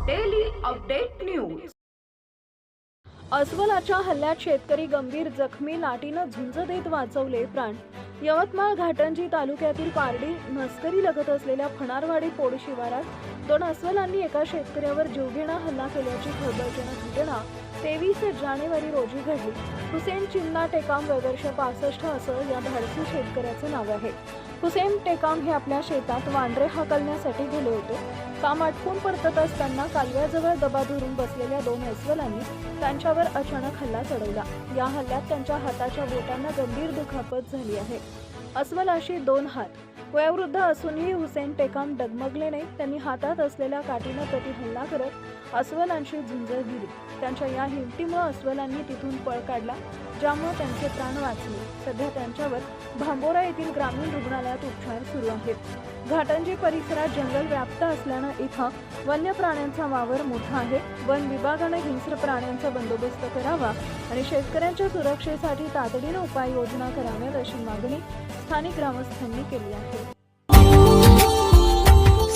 Update news अस्वलाच्या हल्ल्यात शेतकरी गंभीर जखमी लाटीनं झुंज देत वाचवले प्राण. यवतमाळ घाटंजी तालुक्यातील पारडी नस्करी लगत असलेल्या फणारवाडी पोड शिवारात दोन अस्वलांनी एका शेतकऱ्यावर जीवघेणा हल्ला केल्याची खळबळजनक घटना तेवीस जानेवारी रोजी घडली. हुसेन चिन्ना टेकाम वयवर्ष पासष्ट असं या धाडसी शेतकऱ्याचं नाव आहे. हुसेन टेकाम हे आपल्या शेतात वांद्रे हाकलण्यासाठी गेले होते. काम आटपून परतत असताना कालव्याजवळ दबा धरून बसलेल्या दोन अस्वलांनी त्यांच्यावर अचानक हल्ला चढवला. या हल्ल्यात त्यांच्या हाताच्या बोटांना गंभीर दुखापत झाली आहे. अस्वलाशी दोन हात वयोवृद्ध असूनही हुसेन टेकाम डगमगले नाही. त्यांनी हातात असलेल्या काठीनं प्रति हल्ला करत अस्वलांशी झुंज दिली. त्यांच्या या हिमतीमुळे अस्वलांनी तिथून पळ काढला ज्यामुळे त्यांचे प्राण वाचले. सध्या त्यांच्यावर भांबोरा येथील ग्रामीण रुग्णालयात उपचार सुरू आहेत. घाटंजी परिसरात जंगल व्याप्त असल्यानं इथं वन्य प्राण्यांचा वावर मोठा आहे. वन विभागानं हिंस्र प्राण्यांचा बंदोबस्त करावा आणि शेतकऱ्यांच्या सुरक्षेसाठी तातडीनं उपाययोजना कराव्यात अशी मागणी स्थानिक ग्रामस्थांनी केली आहे.